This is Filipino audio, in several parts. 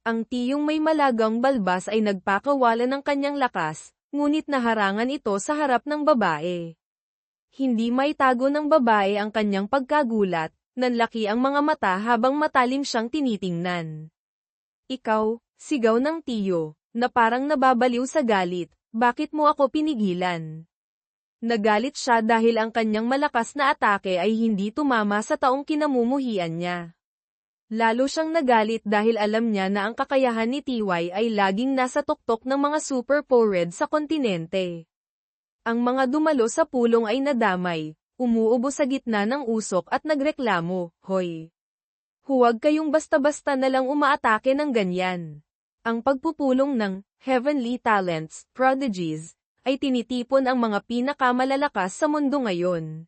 Ang tiyong may malagang balbas ay nagpakawala ng kanyang lakas, ngunit naharangan ito sa harap ng babae. Hindi may tago ng babae ang kanyang pagkagulat, nanlaki ang mga mata habang matalim siyang tinitingnan. Ikaw, sigaw ng tiyo, na parang nababaliw sa galit, bakit mo ako pinigilan? Nagalit siya dahil ang kanyang malakas na atake ay hindi tumama sa taong kinamumuhian niya. Lalo siyang nagalit dahil alam niya na ang kakayahan ni TY ay laging nasa tuktok ng mga super powered sa kontinente. Ang mga dumalo sa pulong ay nadamay, umuubo sa gitna ng usok at nagreklamo, Hoy! Huwag kayong basta-basta na lang umaatake ng ganyan. Ang pagpupulong ng Heavenly Talents, Prodigies, ay tinitipon ang mga pinakamalalakas sa mundo ngayon.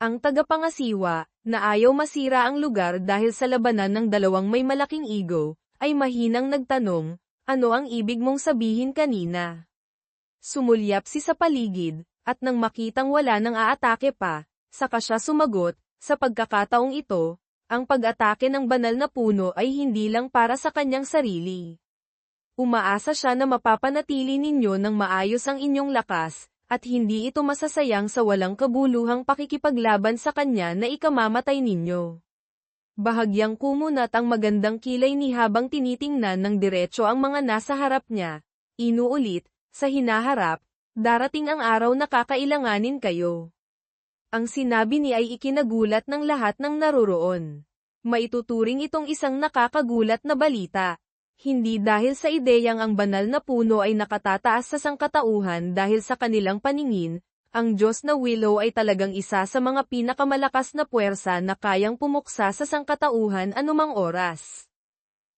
Ang tagapangasiwa, na ayaw masira ang lugar dahil sa labanan ng dalawang may malaking ego, ay mahinang nagtanong, ano ang ibig mong sabihin kanina? Sumulyap si sa paligid, at nang makitang wala nang aatake pa, saka siya sumagot, sa pagkakataong ito, ang pag-atake ng banal na puno ay hindi lang para sa kanyang sarili. Umaasa siya na mapapanatili ninyo ng maayos ang inyong lakas, at hindi ito masasayang sa walang kabuluhang pakikipaglaban sa kanya na ikamamatay ninyo. Bahagyang kumunat ang magandang kilay ni habang tinitingnan ng diretso ang mga nasa harap niya. Inuulit, sa hinaharap, darating ang araw na kakailanganin kayo. Ang sinabi ni ay ikinagulat ng lahat ng naroroon. Maituturing itong isang nakakagulat na balita. Hindi dahil sa ideyang ang banal na puno ay nakatataas sa sangkatauhan dahil sa kanilang paningin, ang Diyos na Willow ay talagang isa sa mga pinakamalakas na puwersa na kayang pumuksa sa sangkatauhan anumang oras.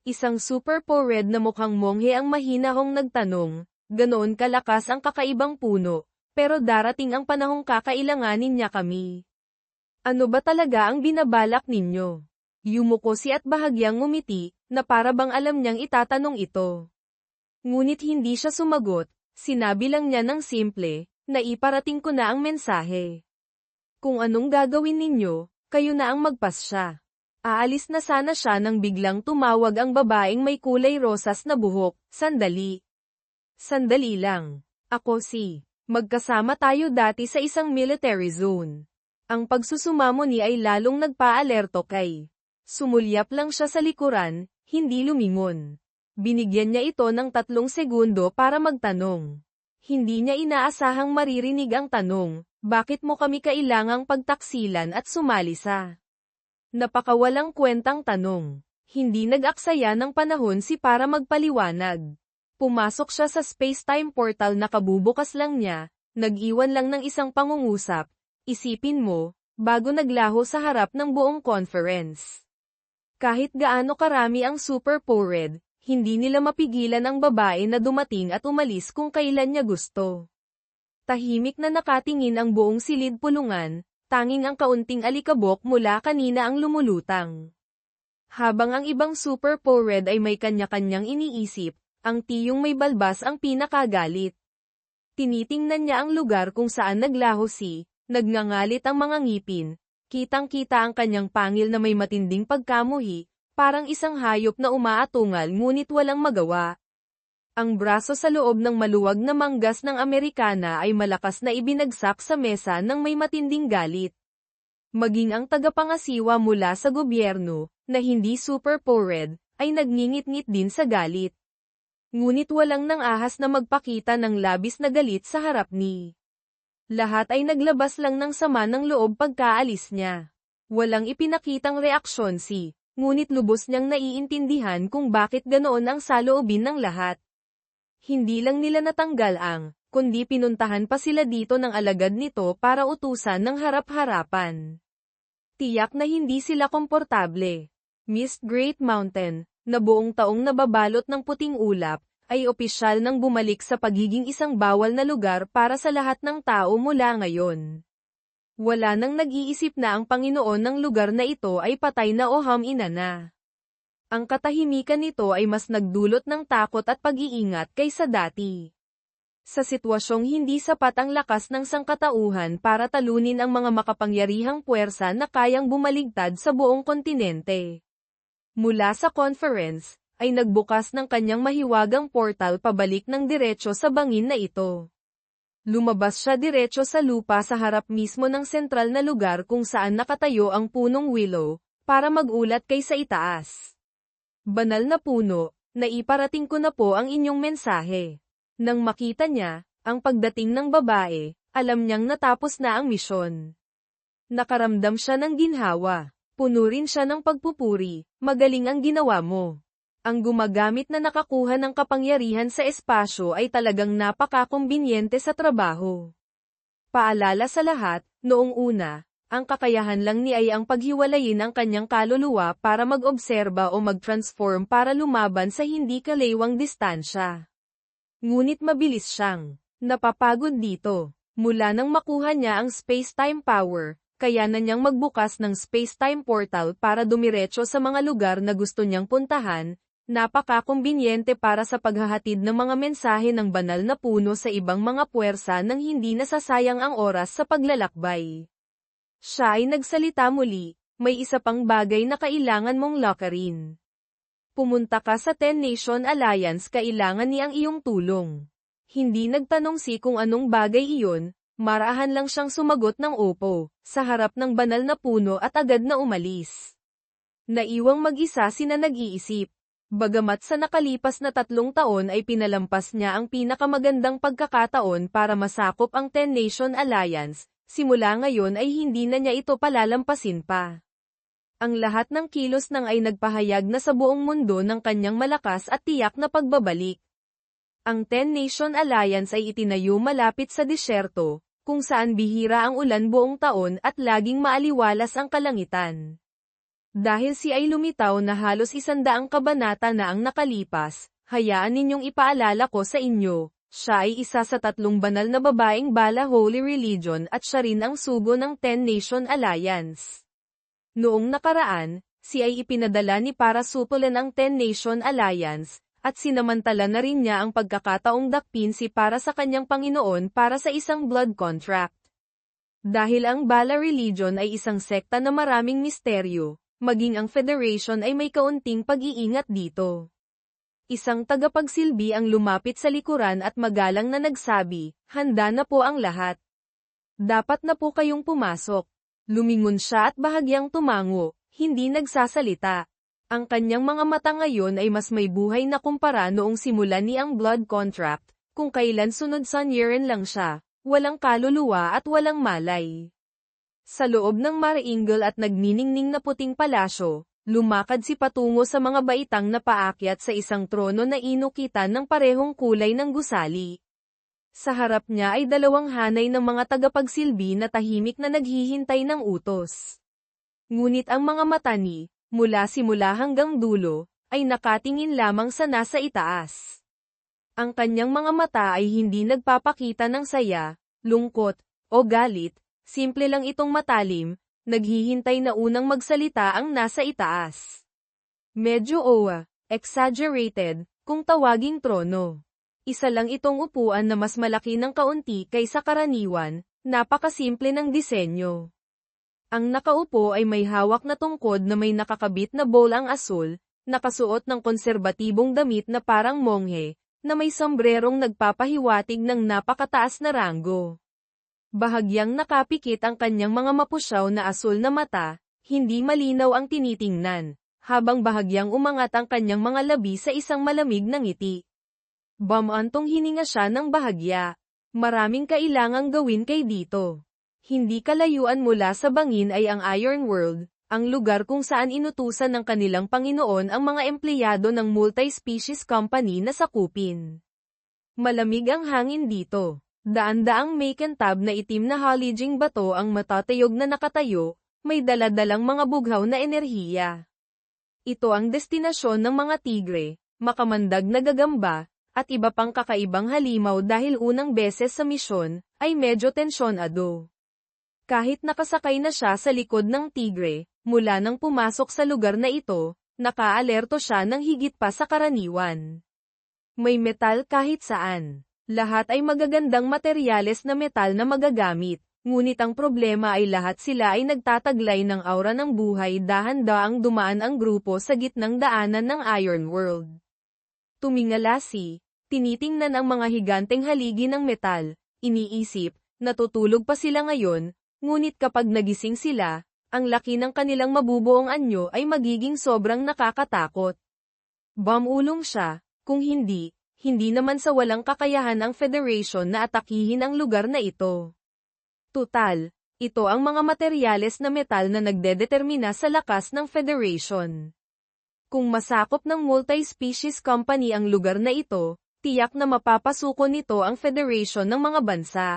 Isang super powered na mukhang monghe ang mahinahong nagtanong, ganoon kalakas ang kakaibang puno, pero darating ang panahong kakailanganin niya kami. Ano ba talaga ang binabalak ninyo? Yumuko si at bahagyang ngumiti, na para bang alam niyang itatanong ito. Ngunit hindi siya sumagot, sinabi lang niya ng simple, na iparating ko na ang mensahe. Kung anong gagawin ninyo, kayo na ang magpas siya. Aalis na sana siya nang biglang tumawag ang babaeng may kulay rosas na buhok, sandali. Sandali lang. Ako si. Magkasama tayo dati sa isang military zone. Ang pagsusumamo ni ay lalong nagpa-alerto kay. Sumulyap lang siya sa likuran, hindi lumingon. Binigyan niya ito ng tatlong segundo para magtanong. Hindi niya inaasahang maririnig ang tanong, bakit mo kami kailangang pagtaksilan at sumali sa? Napakawalang kwentang tanong. Hindi nag-aksaya ng panahon si para magpaliwanag. Pumasok siya sa space-time portal na kabubukas lang niya, nag-iwan lang ng isang pangungusap, isipin mo, bago naglaho sa harap ng buong conference. Kahit gaano karami ang super powered, hindi nila mapigilan ang babae na dumating at umalis kung kailan niya gusto. Tahimik na nakatingin ang buong silid pulungan, tanging ang kaunting alikabok mula kanina ang lumulutang. Habang ang ibang super powered ay may kanya-kanyang iniisip, ang tiyong may balbas ang pinakagalit. Tinitingnan niya ang lugar kung saan naglaho si, nagngangalit ang mga ngipin, Kitang-kita ang kanyang pangil na may matinding pagkamuhi, parang isang hayop na umaatungal ngunit walang magawa. Ang braso sa loob ng maluwag na manggas ng Amerikana ay malakas na ibinagsak sa mesa ng may matinding galit. Maging ang tagapangasiwa mula sa gobyerno, na hindi super powered, ay nagngingit-ngit din sa galit. Ngunit walang nang ahas na magpakita ng labis na galit sa harap ni lahat ay naglabas lang ng sama ng loob pagkaalis niya. Walang ipinakitang reaksyon si, ngunit lubos niyang naiintindihan kung bakit ganoon ang saloobin ng lahat. Hindi lang nila natanggal ang, kundi pinuntahan pa sila dito ng alagad nito para utusan ng harap-harapan. Tiyak na hindi sila komportable. Mist Great Mountain, na buong taong nababalot ng puting ulap, ay opisyal nang bumalik sa pagiging isang bawal na lugar para sa lahat ng tao mula ngayon. Wala nang nag-iisip na ang Panginoon ng lugar na ito ay patay na o hamina na. Ang katahimikan nito ay mas nagdulot ng takot at pag-iingat kaysa dati. Sa sitwasyong hindi sapat ang lakas ng sangkatauhan para talunin ang mga makapangyarihang puwersa na kayang bumaligtad sa buong kontinente. Mula sa conference, ay nagbukas ng kanyang mahiwagang portal pabalik ng diretso sa bangin na ito. Lumabas siya diretso sa lupa sa harap mismo ng sentral na lugar kung saan nakatayo ang punong willow, para magulat kay sa itaas. Banal na puno, naiparating ko na po ang inyong mensahe. Nang makita niya, ang pagdating ng babae, alam niyang natapos na ang misyon. Nakaramdam siya ng ginhawa. Puno rin siya ng pagpupuri, magaling ang ginawa mo. Ang gumagamit na nakakuha ng kapangyarihan sa espasyo ay talagang napakakumbinyente sa trabaho. Paalala sa lahat, noong una, ang kakayahan lang ni ay ang paghiwalayin ang kanyang kaluluwa para mag-obserba o mag-transform para lumaban sa hindi kalaywang distansya. Ngunit mabilis siyang napapagod dito. Mula nang makuha niya ang space-time power, kaya na niyang magbukas ng space-time portal para dumiretso sa mga lugar na gusto niyang puntahan, napakakumbinyente para sa paghahatid ng mga mensahe ng banal na puno sa ibang mga puwersa nang hindi nasasayang ang oras sa paglalakbay. Siya ay nagsalita muli, may isa pang bagay na kailangan mong lakarin. Pumunta ka sa Ten Nation Alliance kailangan ni ang iyong tulong. Hindi nagtanong si kung anong bagay iyon, Marahan lang siyang sumagot ng opo, sa harap ng banal na puno at agad na umalis. Naiwang mag-isa sina nag-iisip. Bagamat sa nakalipas na tatlong taon ay pinalampas niya ang pinakamagandang pagkakataon para masakop ang Ten Nation Alliance, simula ngayon ay hindi na niya ito palalampasin pa. Ang lahat ng kilos nang ay nagpahayag na sa buong mundo ng kanyang malakas at tiyak na pagbabalik. Ang Ten Nation Alliance ay itinayo malapit sa disyerto, kung saan bihira ang ulan buong taon at laging maaliwalas ang kalangitan. Dahil si ay lumitaw na halos isandaang kabanata na ang nakalipas, hayaan ninyong ipaalala ko sa inyo, siya ay isa sa tatlong banal na babaeng bala Holy Religion at siya rin ang sugo ng Ten Nation Alliance. Noong nakaraan, si ay ipinadala ni para supulan ang Ten Nation Alliance, at sinamantala na rin niya ang pagkakataong dakpin si para sa kanyang Panginoon para sa isang blood contract. Dahil ang Bala Religion ay isang sekta na maraming misteryo, maging ang Federation ay may kaunting pag-iingat dito. Isang tagapagsilbi ang lumapit sa likuran at magalang na nagsabi, handa na po ang lahat. Dapat na po kayong pumasok. Lumingon siya at bahagyang tumango, hindi nagsasalita. Ang kanyang mga mata ngayon ay mas may buhay na kumpara noong simula ni ang blood contract, kung kailan sunod sa Niren lang siya, walang kaluluwa at walang malay. Sa loob ng Maringal at nagniningning na puting palasyo, lumakad si patungo sa mga baitang na paakyat sa isang trono na inukitan ng parehong kulay ng gusali. Sa harap niya ay dalawang hanay ng mga tagapagsilbi na tahimik na naghihintay ng utos. Ngunit ang mga mata ni, mula simula hanggang dulo, ay nakatingin lamang sa nasa itaas. Ang kanyang mga mata ay hindi nagpapakita ng saya, lungkot, o galit, simple lang itong matalim, naghihintay na unang magsalita ang nasa itaas. Medyo owa, exaggerated, kung tawaging trono. Isa lang itong upuan na mas malaki ng kaunti kaysa karaniwan, napakasimple ng disenyo. Ang nakaupo ay may hawak na tungkod na may nakakabit na bowl ang asul, nakasuot ng konserbatibong damit na parang monghe, na may sombrerong nagpapahiwatig ng napakataas na ranggo. Bahagyang nakapikit ang kanyang mga mapusyaw na asul na mata, hindi malinaw ang tinitingnan, habang bahagyang umangat ang kanyang mga labi sa isang malamig na ngiti. Bamantong hininga siya ng bahagya. Maraming kailangang gawin kay dito. Hindi kalayuan mula sa bangin ay ang Iron World, ang lugar kung saan inutusan ng kanilang Panginoon ang mga empleyado ng multi-species company na sakupin. Malamig ang hangin dito. Daan-daang may kantab na itim na halijing bato ang matatayog na nakatayo, may daladalang mga bughaw na enerhiya. Ito ang destinasyon ng mga tigre, makamandag na gagamba, at iba pang kakaibang halimaw dahil unang beses sa misyon, ay medyo tensyonado. Kahit nakasakay na siya sa likod ng tigre, mula nang pumasok sa lugar na ito, nakaalerto siya ng higit pa sa karaniwan. May metal kahit saan. Lahat ay magagandang materyales na metal na magagamit, Ngunit ang problema ay lahat sila ay nagtataglay ng aura ng buhay dahan-daang dumaan ang grupo sa gitnang daanan ng Iron World. Tumingala si, tinitingnan ang mga higanteng haligi ng metal, iniisip, natutulog pa sila ngayon, ngunit kapag nagising sila, ang laki ng kanilang mabubuong anyo ay magiging sobrang nakakatakot. Bamulong siya, kung hindi, hindi naman sa walang kakayahan ang Federation na atakihin ang lugar na ito. Tutal, ito ang mga materyales na metal na nagdedetermina sa lakas ng Federation. Kung masakop ng multi-species company ang lugar na ito, tiyak na mapapasuko nito ang Federation ng mga bansa.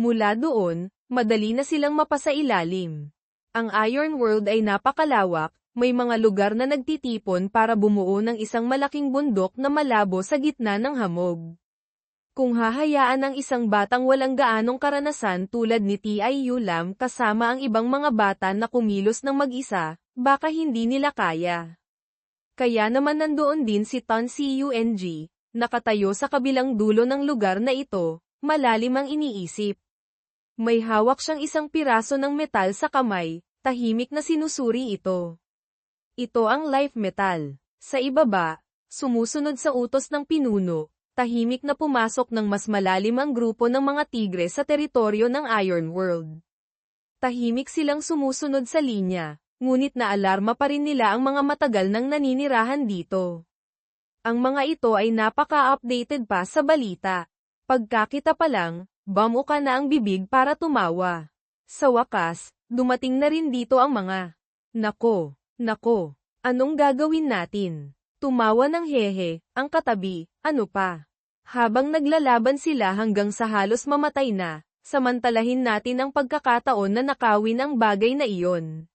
Mula doon, madali na silang mapasailalim. Ang Iron World ay napakalawak, may mga lugar na nagtitipon para bumuo ng isang malaking bundok na malabo sa gitna ng hamog. Kung hahayaan ng isang batang walang gaanong karanasan tulad ni T.I. Lam kasama ang ibang mga bata na kumilos ng mag-isa, baka hindi nila kaya. Kaya naman nandoon din si Tan Cung, nakatayo sa kabilang dulo ng lugar na ito, malalim ang iniisip. May hawak siyang isang piraso ng metal sa kamay, tahimik na sinusuri ito. Ito ang life metal. Sa ibaba, sumusunod sa utos ng pinuno, tahimik na pumasok ng mas malalim ang grupo ng mga tigre sa teritoryo ng Iron World. Tahimik silang sumusunod sa linya, ngunit naalarma pa rin nila ang mga matagal nang naninirahan dito. Ang mga ito ay napaka-updated pa sa balita. Pagkakita pa lang, bamuka na ang bibig para tumawa. Sa wakas, dumating na rin dito ang mga. Nako, nako, anong gagawin natin? Tumawa ng hehe, ang katabi, ano pa? Habang naglalaban sila hanggang sa halos mamatay na, samantalahin natin ang pagkakataon na nakawin ang bagay na iyon.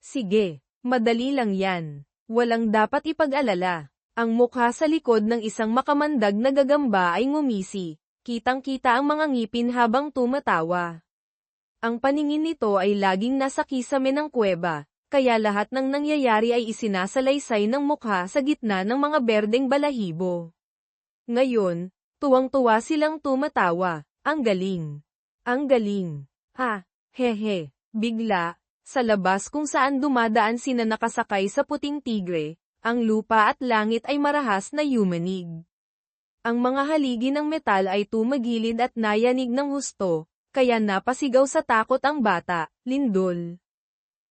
Sige, madali lang yan. Walang dapat ipag-alala. Ang mukha sa likod ng isang makamandag na gagamba ay ngumisi. Kitang-kita ang mga ngipin habang tumatawa. Ang paningin nito ay laging nasa kisame ng kuweba, kaya lahat ng nangyayari ay isinasalaysay ng mukha sa gitna ng mga berdeng balahibo. Ngayon, tuwang-tuwa silang tumatawa, ang galing. Ang galing. Ha, hehe, bigla, sa labas kung saan dumadaan sina nakasakay sa puting tigre, ang lupa at langit ay marahas na yumanig. Ang mga haligi ng metal ay tumagilid at nayanig ng husto, kaya napasigaw sa takot ang bata, lindol.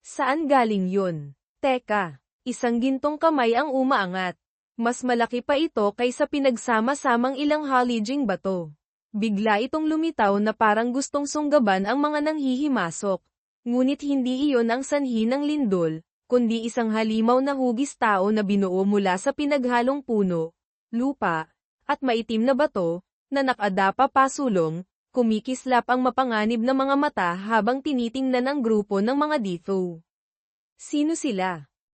Saan galing yun? Teka, isang gintong kamay ang umaangat. Mas malaki pa ito kaysa pinagsama-samang ilang halijing bato. Bigla itong lumitaw na parang gustong sunggaban ang mga nanghihimasok. Ngunit hindi iyon ang sanhi ng lindol, kundi isang halimaw na hugis tao na binuo mula sa pinaghalong puno, lupa, at maitim na bato, na nakadapa pasulong, Kumikislap ang mapanganib na mga mata habang tinitingnan ang grupo ng mga Ditho. Sino sila?